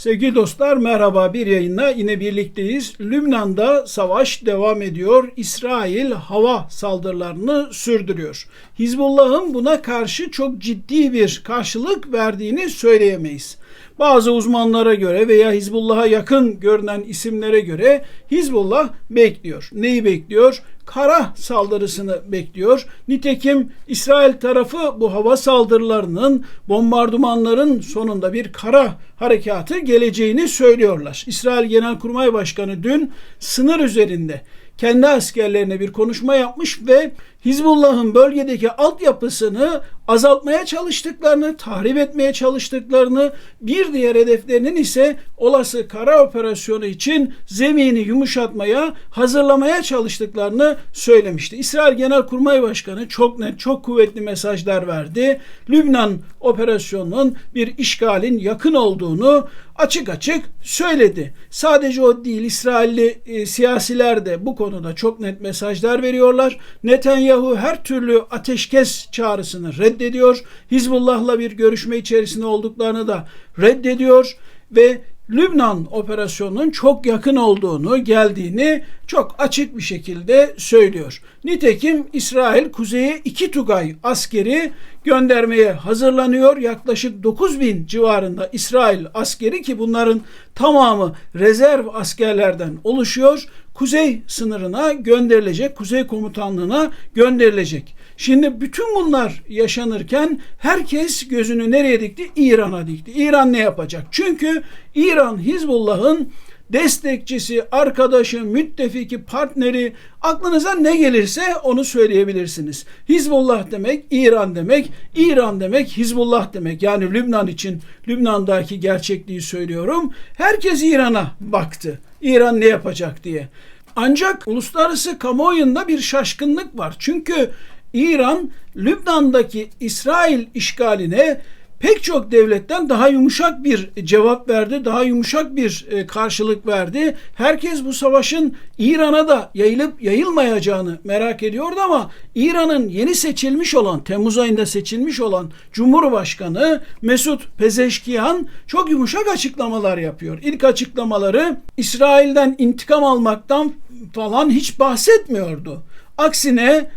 Sevgili dostlar merhaba bir yayınla yine birlikteyiz. Lübnan'da savaş devam ediyor. İsrail hava saldırılarını sürdürüyor. Hizbullah'ın buna karşı çok ciddi bir karşılık verdiğini söyleyemeyiz. Bazı uzmanlara göre veya Hizbullah'a yakın görünen isimlere göre Hizbullah bekliyor. Neyi bekliyor? Kara saldırısını bekliyor. Nitekim İsrail tarafı bu hava saldırılarının, bombardımanların sonunda bir kara harekatı geleceğini söylüyorlar. İsrail Genelkurmay Başkanı dün sınır üzerinde kendi askerlerine bir konuşma yapmış ve Hizbullah'ın bölgedeki altyapısını azaltmaya çalıştıklarını, tahrip etmeye çalıştıklarını, bir diğer hedeflerinin ise olası kara operasyonu için zemini yumuşatmaya, hazırlamaya çalıştıklarını söylemişti. İsrail Genelkurmay Başkanı çok net, çok kuvvetli mesajlar verdi. Lübnan operasyonunun bir işgalin yakın olduğunu açık açık söyledi. Sadece o değil, İsrailli e, siyasiler de bu konuda çok net mesajlar veriyorlar. Netanyahu her türlü ateşkes çağrısını reddediyor. Hizbullah'la bir görüşme içerisinde olduklarını da reddediyor ve Lübnan operasyonunun çok yakın olduğunu, geldiğini çok açık bir şekilde söylüyor. Nitekim İsrail kuzeye iki Tugay askeri göndermeye hazırlanıyor. Yaklaşık 9 bin civarında İsrail askeri ki bunların tamamı rezerv askerlerden oluşuyor. Kuzey sınırına gönderilecek, kuzey komutanlığına gönderilecek. Şimdi bütün bunlar yaşanırken herkes gözünü nereye dikti? İran'a dikti. İran ne yapacak? Çünkü İran Hizbullah'ın destekçisi, arkadaşı, müttefiki, partneri aklınıza ne gelirse onu söyleyebilirsiniz. Hizbullah demek İran demek, İran demek Hizbullah demek. Yani Lübnan için Lübnan'daki gerçekliği söylüyorum. Herkes İran'a baktı. İran ne yapacak diye. Ancak uluslararası kamuoyunda bir şaşkınlık var. Çünkü İran Lübnan'daki İsrail işgaline pek çok devletten daha yumuşak bir cevap verdi, daha yumuşak bir e, karşılık verdi. Herkes bu savaşın İran'a da yayılıp yayılmayacağını merak ediyordu ama İran'ın yeni seçilmiş olan, Temmuz ayında seçilmiş olan Cumhurbaşkanı Mesut Pezeşkiyan çok yumuşak açıklamalar yapıyor. İlk açıklamaları İsrail'den intikam almaktan falan hiç bahsetmiyordu. Aksine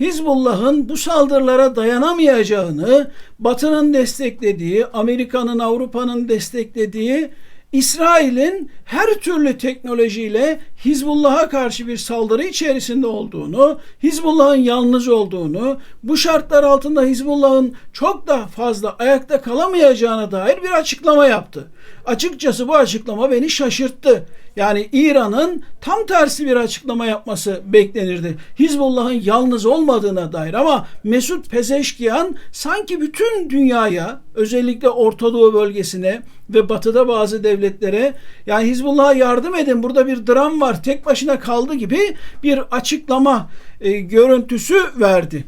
Hizbullah'ın bu saldırılara dayanamayacağını, Batı'nın desteklediği, Amerika'nın, Avrupa'nın desteklediği İsrail'in her türlü teknolojiyle Hizbullah'a karşı bir saldırı içerisinde olduğunu, Hizbullah'ın yalnız olduğunu, bu şartlar altında Hizbullah'ın çok da fazla ayakta kalamayacağına dair bir açıklama yaptı. Açıkçası bu açıklama beni şaşırttı. Yani İran'ın tam tersi bir açıklama yapması beklenirdi. Hizbullah'ın yalnız olmadığına dair ama Mesut Pezeşkiyan sanki bütün dünyaya özellikle Orta Doğu bölgesine ve batıda bazı devletlere yani Hizbullah'a yardım edin burada bir dram var tek başına kaldı gibi bir açıklama e, görüntüsü verdi.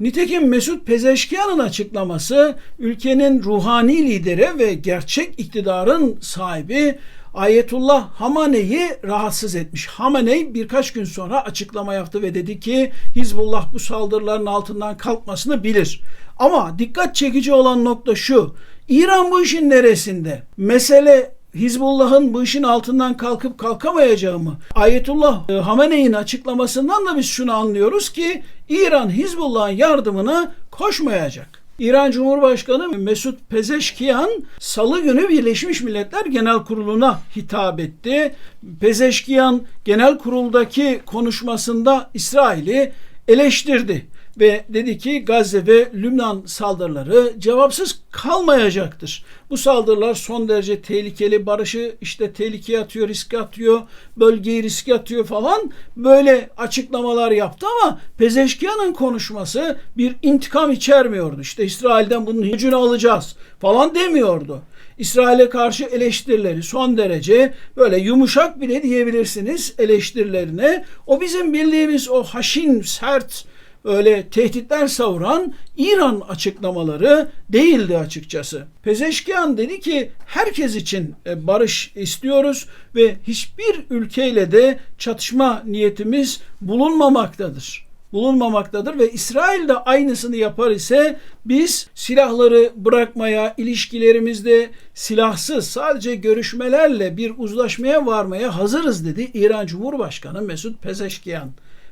Nitekim Mesut Pezeşkiyan'ın açıklaması ülkenin ruhani lideri ve gerçek iktidarın sahibi Ayetullah Hamane'yi rahatsız etmiş. Hamaney birkaç gün sonra açıklama yaptı ve dedi ki Hizbullah bu saldırıların altından kalkmasını bilir. Ama dikkat çekici olan nokta şu. İran bu işin neresinde? Mesele Hizbullah'ın bu işin altından kalkıp kalkamayacağı mı? Ayetullah e, Hamene'nin açıklamasından da biz şunu anlıyoruz ki İran Hizbullah'ın yardımına koşmayacak. İran Cumhurbaşkanı Mesut Pezeşkiyan salı günü Birleşmiş Milletler Genel Kurulu'na hitap etti. Pezeşkiyan genel kuruldaki konuşmasında İsrail'i eleştirdi ve dedi ki Gazze ve Lübnan saldırıları cevapsız kalmayacaktır. Bu saldırılar son derece tehlikeli, barışı işte tehlikeye atıyor, riske atıyor, bölgeyi riske atıyor falan böyle açıklamalar yaptı ama Pezeşkiyan'ın konuşması bir intikam içermiyordu. İşte İsrail'den bunun gücünü alacağız falan demiyordu. İsrail'e karşı eleştirileri son derece böyle yumuşak bile diyebilirsiniz eleştirilerine. O bizim bildiğimiz o haşin, sert, öyle tehditler savuran İran açıklamaları değildi açıkçası. Pezeşkiyan dedi ki herkes için e, barış istiyoruz ve hiçbir ülkeyle de çatışma niyetimiz bulunmamaktadır. bulunmamaktadır ve İsrail de aynısını yapar ise biz silahları bırakmaya, ilişkilerimizde silahsız sadece görüşmelerle bir uzlaşmaya varmaya hazırız dedi İran Cumhurbaşkanı Mesut Pezeşkiyan.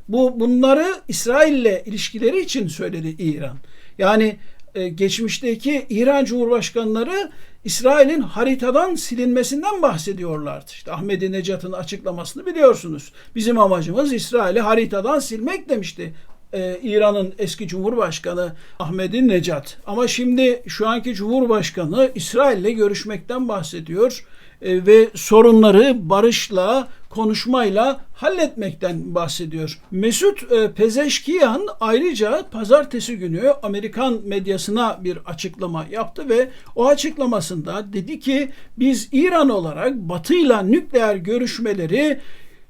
Bu bunları İsrail'le ilişkileri için söyledi İran. Yani e, geçmişteki İran Cumhurbaşkanları İsrail'in haritadan silinmesinden bahsediyorlardı. İşte Ahmet Necat'ın açıklamasını biliyorsunuz. Bizim amacımız İsrail'i haritadan silmek demişti e, İran'ın eski Cumhurbaşkanı Ahmedin Necat. Ama şimdi şu anki Cumhurbaşkanı İsrail'le görüşmekten bahsediyor e, ve sorunları barışla, konuşmayla halletmekten bahsediyor. Mesut e, Pezeşkiyan ayrıca pazartesi günü Amerikan medyasına bir açıklama yaptı ve o açıklamasında dedi ki biz İran olarak Batı'yla nükleer görüşmeleri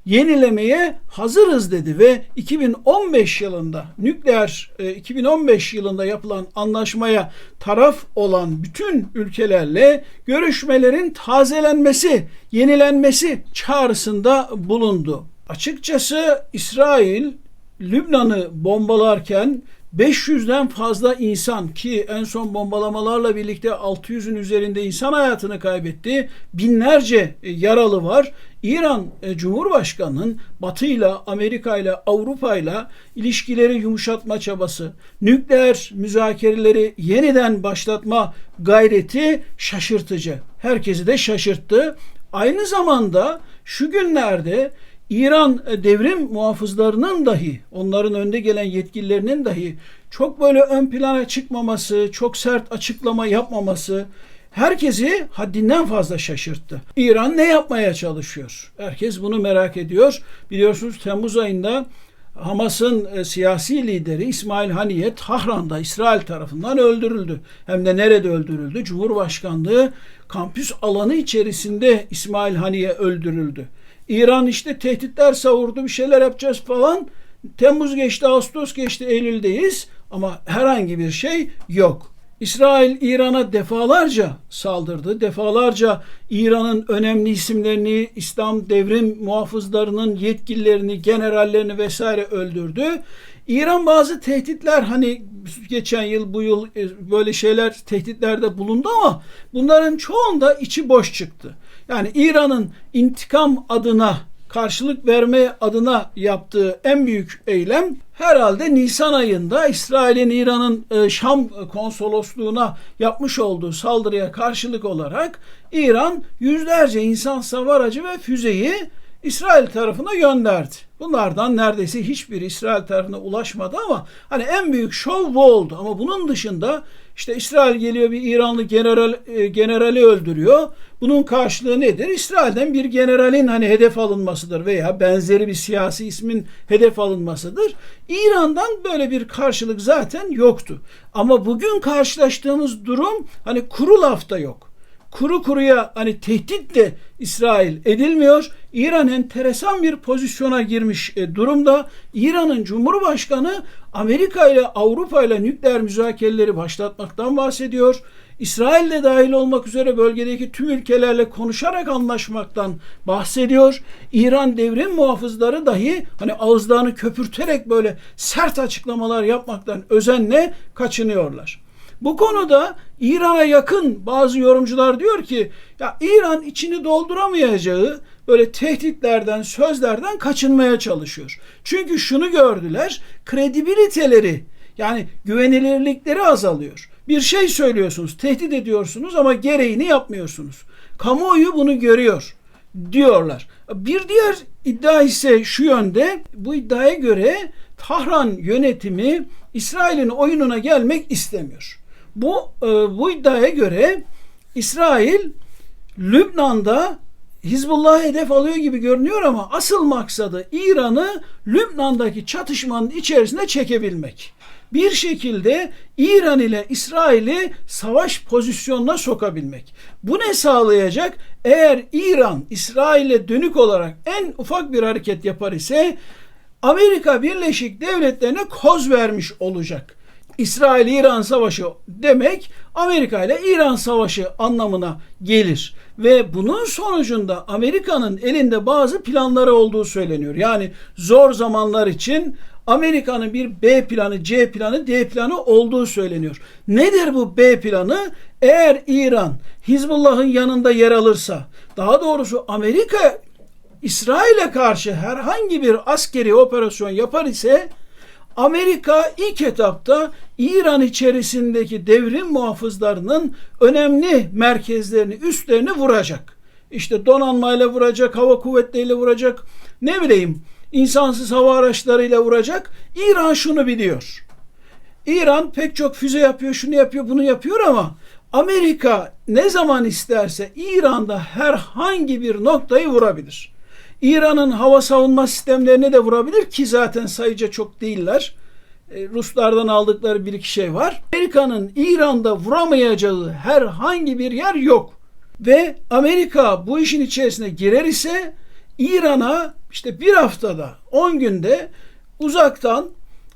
yenilemeye hazırız dedi ve 2015 yılında nükleer 2015 yılında yapılan anlaşmaya taraf olan bütün ülkelerle görüşmelerin tazelenmesi, yenilenmesi çağrısında bulundu. Açıkçası İsrail Lübnan'ı bombalarken 500'den fazla insan ki en son bombalamalarla birlikte 600'ün üzerinde insan hayatını kaybetti. Binlerce yaralı var. İran e, Cumhurbaşkanı'nın Batı ile Amerika ile Avrupa ile ilişkileri yumuşatma çabası, nükleer müzakereleri yeniden başlatma gayreti şaşırtıcı. Herkesi de şaşırttı. Aynı zamanda şu günlerde İran e, devrim muhafızlarının dahi, onların önde gelen yetkililerinin dahi çok böyle ön plana çıkmaması, çok sert açıklama yapmaması herkesi haddinden fazla şaşırttı. İran ne yapmaya çalışıyor? Herkes bunu merak ediyor. Biliyorsunuz Temmuz ayında Hamas'ın e, siyasi lideri İsmail Haniye Tahran'da İsrail tarafından öldürüldü. Hem de nerede öldürüldü? Cumhurbaşkanlığı kampüs alanı içerisinde İsmail Haniye öldürüldü. İran işte tehditler savurdu bir şeyler yapacağız falan. Temmuz geçti, Ağustos geçti, Eylül'deyiz ama herhangi bir şey yok. İsrail İran'a defalarca saldırdı. Defalarca İran'ın önemli isimlerini, İslam devrim muhafızlarının yetkililerini, generallerini vesaire öldürdü. İran bazı tehditler hani geçen yıl bu yıl e, böyle şeyler tehditlerde bulundu ama bunların çoğunda içi boş çıktı. Yani İran'ın intikam adına karşılık verme adına yaptığı en büyük eylem herhalde Nisan ayında İsrail'in İran'ın e, Şam konsolosluğuna yapmış olduğu saldırıya karşılık olarak İran yüzlerce insan savar aracı ve füzeyi İsrail tarafına gönderdi. Bunlardan neredeyse hiçbir İsrail tarafına ulaşmadı ama hani en büyük şov bu oldu. Ama bunun dışında işte İsrail geliyor bir İranlı general e, generali öldürüyor. Bunun karşılığı nedir? İsrail'den bir generalin hani hedef alınmasıdır veya benzeri bir siyasi ismin hedef alınmasıdır. İran'dan böyle bir karşılık zaten yoktu. Ama bugün karşılaştığımız durum hani kuru lafta yok kuru kuruya hani tehditle İsrail edilmiyor. İran enteresan bir pozisyona girmiş e, durumda. İran'ın Cumhurbaşkanı Amerika ile Avrupa ile nükleer müzakereleri başlatmaktan bahsediyor. İsrail de dahil olmak üzere bölgedeki tüm ülkelerle konuşarak anlaşmaktan bahsediyor. İran devrim muhafızları dahi hani ağızlarını köpürterek böyle sert açıklamalar yapmaktan özenle kaçınıyorlar. Bu konuda İran'a yakın bazı yorumcular diyor ki ya İran içini dolduramayacağı böyle tehditlerden, sözlerden kaçınmaya çalışıyor. Çünkü şunu gördüler, kredibiliteleri yani güvenilirlikleri azalıyor. Bir şey söylüyorsunuz, tehdit ediyorsunuz ama gereğini yapmıyorsunuz. Kamuoyu bunu görüyor diyorlar. Bir diğer iddia ise şu yönde. Bu iddiaya göre Tahran yönetimi İsrail'in oyununa gelmek istemiyor. Bu e, bu iddiaya göre İsrail Lübnan'da Hizbullah hedef alıyor gibi görünüyor ama asıl maksadı İran'ı Lübnan'daki çatışmanın içerisine çekebilmek. Bir şekilde İran ile İsrail'i savaş pozisyonuna sokabilmek. Bu ne sağlayacak? Eğer İran İsrail'e dönük olarak en ufak bir hareket yapar ise Birleşik Devletleri'ne koz vermiş olacak. İsrail-İran savaşı demek Amerika ile İran savaşı anlamına gelir. Ve bunun sonucunda Amerika'nın elinde bazı planları olduğu söyleniyor. Yani zor zamanlar için Amerika'nın bir B planı, C planı, D planı olduğu söyleniyor. Nedir bu B planı? Eğer İran Hizbullah'ın yanında yer alırsa, daha doğrusu Amerika İsrail'e karşı herhangi bir askeri operasyon yapar ise Amerika ilk etapta İran içerisindeki devrim muhafızlarının önemli merkezlerini, üstlerini vuracak. İşte donanmayla vuracak, hava kuvvetleriyle vuracak, ne bileyim insansız hava araçlarıyla vuracak. İran şunu biliyor. İran pek çok füze yapıyor, şunu yapıyor, bunu yapıyor ama Amerika ne zaman isterse İran'da herhangi bir noktayı vurabilir. İran'ın hava savunma sistemlerine de vurabilir ki zaten sayıca çok değiller. E, Ruslardan aldıkları bir iki şey var. Amerika'nın İran'da vuramayacağı herhangi bir yer yok. Ve Amerika bu işin içerisine girer ise İran'a işte bir haftada 10 günde uzaktan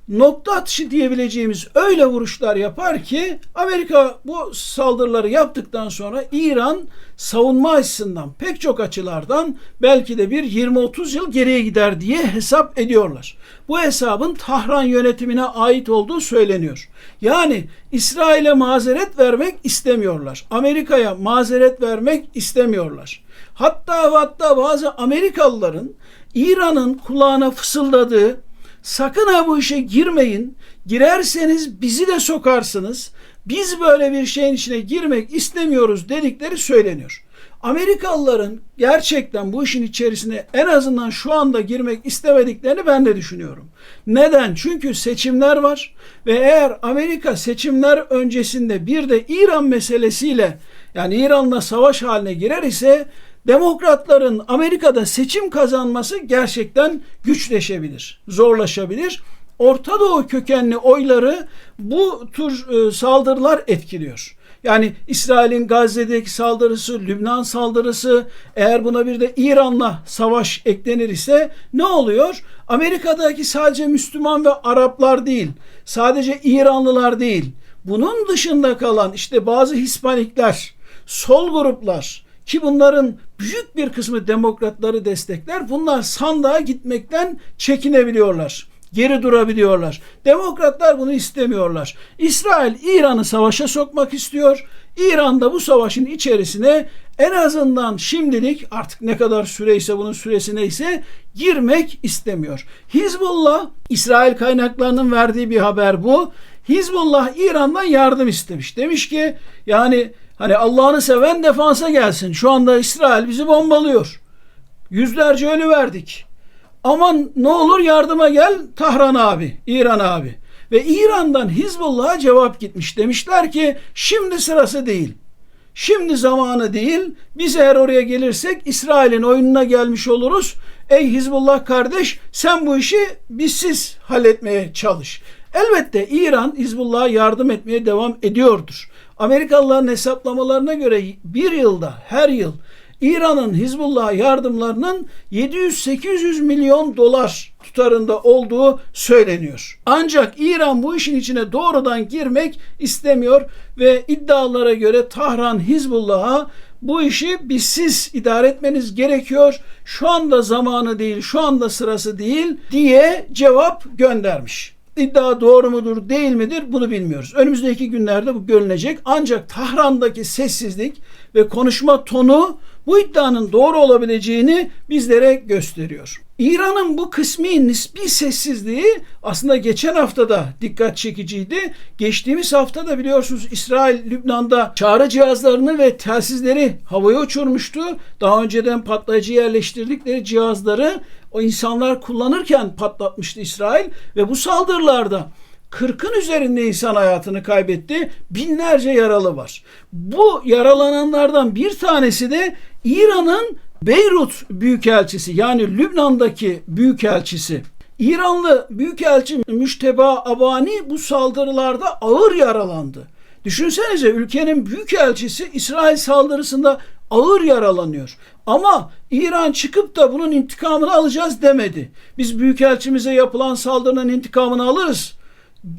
nokta atışı diyebileceğimiz öyle vuruşlar yapar ki Amerika bu saldırıları yaptıktan sonra İran savunma açısından pek çok açılardan belki de bir 20-30 yıl geriye gider diye hesap ediyorlar. Bu hesabın Tahran yönetimine ait olduğu söyleniyor. Yani İsrail'e mazeret vermek istemiyorlar. Amerika'ya mazeret vermek istemiyorlar. Hatta hatta bazı Amerikalıların İran'ın kulağına fısıldadığı sakın ha bu işe girmeyin. Girerseniz bizi de sokarsınız. Biz böyle bir şeyin içine girmek istemiyoruz dedikleri söyleniyor. Amerikalıların gerçekten bu işin içerisine en azından şu anda girmek istemediklerini ben de düşünüyorum. Neden? Çünkü seçimler var ve eğer Amerika seçimler öncesinde bir de İran meselesiyle yani İran'la savaş haline girer ise demokratların Amerika'da seçim kazanması gerçekten güçleşebilir, zorlaşabilir. Orta Doğu kökenli oyları bu tür e, saldırılar etkiliyor. Yani İsrail'in Gazze'deki saldırısı, Lübnan saldırısı, eğer buna bir de İran'la savaş eklenir ise ne oluyor? Amerika'daki sadece Müslüman ve Araplar değil, sadece İranlılar değil, bunun dışında kalan işte bazı Hispanikler, sol gruplar, ki bunların büyük bir kısmı demokratları destekler. Bunlar sandığa gitmekten çekinebiliyorlar. Geri durabiliyorlar. Demokratlar bunu istemiyorlar. İsrail İran'ı savaşa sokmak istiyor. İran da bu savaşın içerisine en azından şimdilik artık ne kadar süreyse bunun süresi neyse girmek istemiyor. Hizbullah İsrail kaynaklarının verdiği bir haber bu. Hizbullah İran'dan yardım istemiş. Demiş ki yani Hani Allah'ını seven defansa gelsin. Şu anda İsrail bizi bombalıyor. Yüzlerce ölü verdik. Aman ne olur yardıma gel Tahran abi, İran abi. Ve İran'dan Hizbullah'a cevap gitmiş. Demişler ki şimdi sırası değil. Şimdi zamanı değil. Biz eğer oraya gelirsek İsrail'in oyununa gelmiş oluruz. Ey Hizbullah kardeş sen bu işi bizsiz halletmeye çalış. Elbette İran Hizbullah'a yardım etmeye devam ediyordur. Amerikalıların hesaplamalarına göre bir yılda her yıl İran'ın Hizbullah'a yardımlarının 700-800 milyon dolar tutarında olduğu söyleniyor. Ancak İran bu işin içine doğrudan girmek istemiyor ve iddialara göre Tahran Hizbullah'a bu işi bizsiz idare etmeniz gerekiyor. Şu anda zamanı değil, şu anda sırası değil diye cevap göndermiş. İddia doğru mudur değil midir bunu bilmiyoruz. Önümüzdeki günlerde bu görünecek. Ancak Tahran'daki sessizlik ve konuşma tonu bu iddianın doğru olabileceğini bizlere gösteriyor. İran'ın bu kısmi nispi sessizliği aslında geçen hafta da dikkat çekiciydi. Geçtiğimiz hafta da biliyorsunuz İsrail Lübnan'da çağrı cihazlarını ve telsizleri havaya uçurmuştu. Daha önceden patlayıcı yerleştirdikleri cihazları o insanlar kullanırken patlatmıştı İsrail ve bu saldırılarda 40'ın üzerinde insan hayatını kaybetti. Binlerce yaralı var. Bu yaralananlardan bir tanesi de İran'ın Beyrut Büyükelçisi yani Lübnan'daki Büyükelçisi. İranlı Büyükelçi Müşteba Abani bu saldırılarda ağır yaralandı. Düşünsenize ülkenin büyükelçisi İsrail saldırısında ağır yaralanıyor. Ama İran çıkıp da bunun intikamını alacağız demedi. Biz büyükelçimize yapılan saldırının intikamını alırız.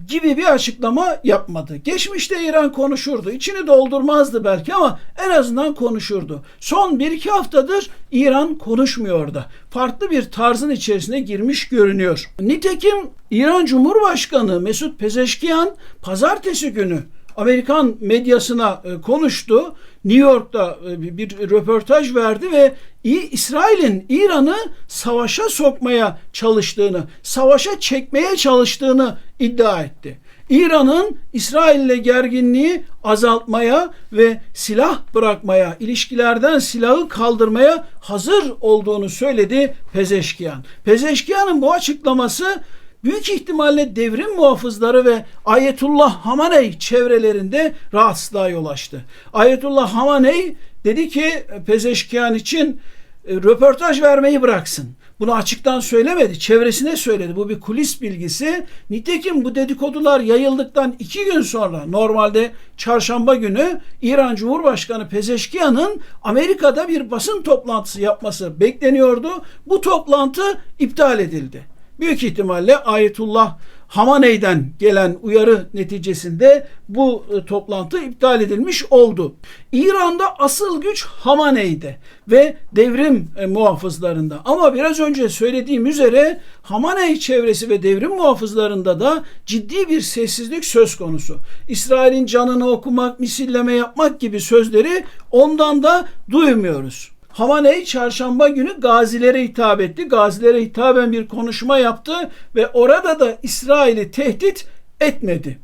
Gibi bir açıklama yapmadı. Geçmişte İran konuşurdu. İçini doldurmazdı belki ama en azından konuşurdu. Son bir iki haftadır İran konuşmuyor da. Farklı bir tarzın içerisine girmiş görünüyor. Nitekim İran Cumhurbaşkanı Mesut Pezeşkiyan pazartesi günü Amerikan medyasına e, konuştu. New York'ta e, bir röportaj verdi ve İsrail'in İran'ı savaşa sokmaya çalıştığını, savaşa çekmeye çalıştığını iddia etti. İran'ın İsrail ile gerginliği azaltmaya ve silah bırakmaya, ilişkilerden silahı kaldırmaya hazır olduğunu söyledi Pezeşkiyan. Pezeşkiyan'ın bu açıklaması büyük ihtimalle devrim muhafızları ve Ayetullah Hamaney çevrelerinde rahatsızlığa yol açtı. Ayetullah Hamaney dedi ki Pezeşkiyan için e, röportaj vermeyi bıraksın. Bunu açıktan söylemedi. Çevresine söyledi. Bu bir kulis bilgisi. Nitekim bu dedikodular yayıldıktan iki gün sonra normalde çarşamba günü İran Cumhurbaşkanı Pezeşkiyan'ın Amerika'da bir basın toplantısı yapması bekleniyordu. Bu toplantı iptal edildi büyük ihtimalle Ayetullah Hamaney'den gelen uyarı neticesinde bu e, toplantı iptal edilmiş oldu. İran'da asıl güç Hamaney'de ve devrim e, muhafızlarında. Ama biraz önce söylediğim üzere Hamaney çevresi ve devrim muhafızlarında da ciddi bir sessizlik söz konusu. İsrail'in canını okumak, misilleme yapmak gibi sözleri ondan da duymuyoruz. Hamaney çarşamba günü gazilere hitap etti. Gazilere hitaben bir konuşma yaptı ve orada da İsrail'i tehdit etmedi.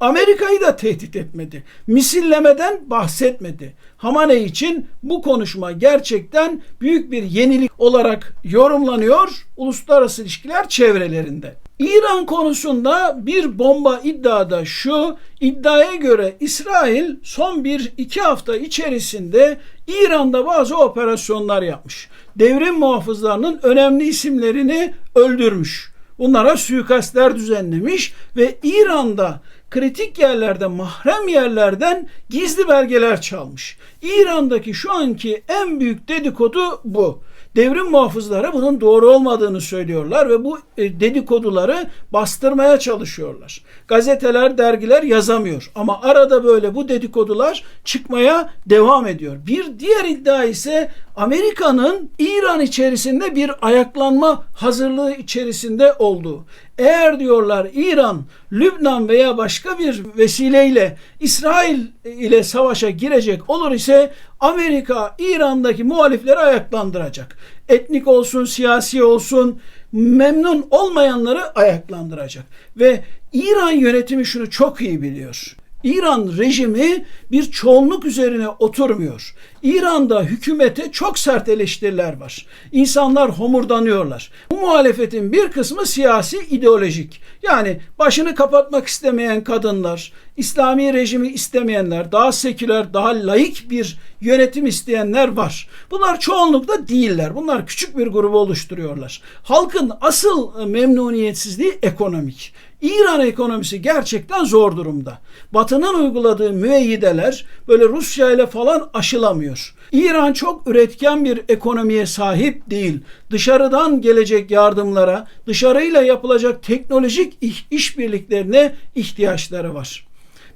Amerika'yı da tehdit etmedi. Misillemeden bahsetmedi. Hamaney için bu konuşma gerçekten büyük bir yenilik olarak yorumlanıyor uluslararası ilişkiler çevrelerinde. İran konusunda bir bomba iddiada şu, iddiaya göre İsrail son bir iki hafta içerisinde İran'da bazı operasyonlar yapmış. Devrim muhafızlarının önemli isimlerini öldürmüş. Bunlara suikastler düzenlemiş ve İran'da kritik yerlerde, mahrem yerlerden gizli belgeler çalmış. İran'daki şu anki en büyük dedikodu bu. Devrim muhafızları bunun doğru olmadığını söylüyorlar ve bu e, dedikoduları bastırmaya çalışıyorlar. Gazeteler, dergiler yazamıyor ama arada böyle bu dedikodular çıkmaya devam ediyor. Bir diğer iddia ise Amerika'nın İran içerisinde bir ayaklanma hazırlığı içerisinde olduğu. Eğer diyorlar İran, Lübnan veya başka bir vesileyle İsrail ile savaşa girecek olur ise Amerika İran'daki muhalifleri ayaklandıracak. Etnik olsun, siyasi olsun, memnun olmayanları ayaklandıracak. Ve İran yönetimi şunu çok iyi biliyor. İran rejimi bir çoğunluk üzerine oturmuyor. İran'da hükümete çok sert eleştiriler var. İnsanlar homurdanıyorlar. Bu muhalefetin bir kısmı siyasi ideolojik. Yani başını kapatmak istemeyen kadınlar, İslami rejimi istemeyenler, daha seküler, daha laik bir yönetim isteyenler var. Bunlar çoğunlukta değiller. Bunlar küçük bir grubu oluşturuyorlar. Halkın asıl memnuniyetsizliği ekonomik. İran ekonomisi gerçekten zor durumda. Batı'nın uyguladığı müeyyideler böyle Rusya ile falan aşılamıyor. İran çok üretken bir ekonomiye sahip değil. Dışarıdan gelecek yardımlara, dışarıyla yapılacak teknolojik işbirliklerine ihtiyaçları var.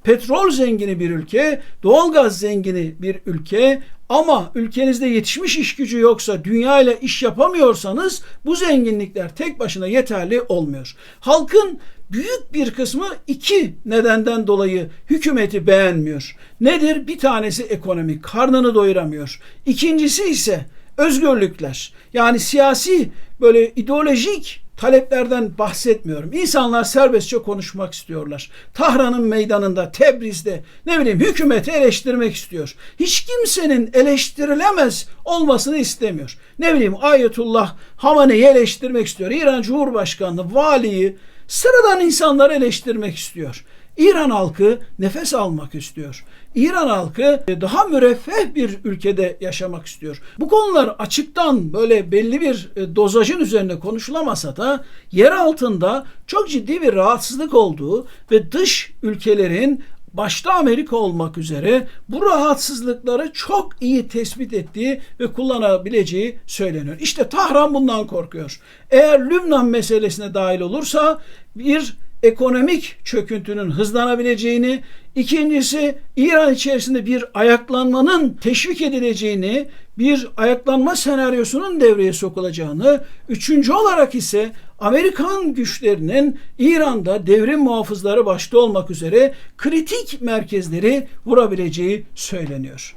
Petrol zengini bir ülke, doğalgaz zengini bir ülke ama ülkenizde yetişmiş iş gücü yoksa, dünya ile iş yapamıyorsanız bu zenginlikler tek başına yeterli olmuyor. Halkın büyük bir kısmı iki nedenden dolayı hükümeti beğenmiyor. Nedir? Bir tanesi ekonomik, karnını doyuramıyor. İkincisi ise özgürlükler. Yani siyasi böyle ideolojik taleplerden bahsetmiyorum. İnsanlar serbestçe konuşmak istiyorlar. Tahran'ın meydanında, Tebriz'de ne bileyim hükümeti eleştirmek istiyor. Hiç kimsenin eleştirilemez olmasını istemiyor. Ne bileyim Ayetullah Hamane'yi eleştirmek istiyor. İran Cumhurbaşkanı, valiyi, Sıradan insanları eleştirmek istiyor. İran halkı nefes almak istiyor. İran halkı daha müreffeh bir ülkede yaşamak istiyor. Bu konular açıktan böyle belli bir e, dozajın üzerine konuşulamasa da yer altında çok ciddi bir rahatsızlık olduğu ve dış ülkelerin başta Amerika olmak üzere bu rahatsızlıkları çok iyi tespit ettiği ve kullanabileceği söyleniyor. İşte Tahran bundan korkuyor. Eğer Lübnan meselesine dahil olursa bir ekonomik çöküntünün hızlanabileceğini, ikincisi İran içerisinde bir ayaklanmanın teşvik edileceğini, bir ayaklanma senaryosunun devreye sokulacağını, üçüncü olarak ise Amerikan güçlerinin İran'da devrim muhafızları başta olmak üzere kritik merkezleri vurabileceği söyleniyor.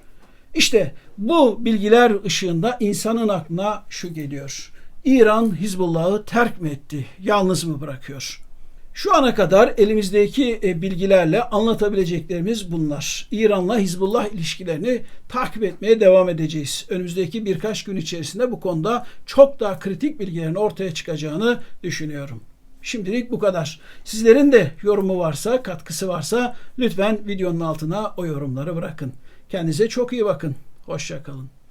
İşte bu bilgiler ışığında insanın aklına şu geliyor. İran Hizbullah'ı terk mi etti? Yalnız mı bırakıyor? Şu ana kadar elimizdeki e, bilgilerle anlatabileceklerimiz bunlar. İran'la Hizbullah ilişkilerini takip etmeye devam edeceğiz. Önümüzdeki birkaç gün içerisinde bu konuda çok daha kritik bilgilerin ortaya çıkacağını düşünüyorum. Şimdilik bu kadar. Sizlerin de yorumu varsa, katkısı varsa lütfen videonun altına o yorumları bırakın. Kendinize çok iyi bakın. Hoşçakalın.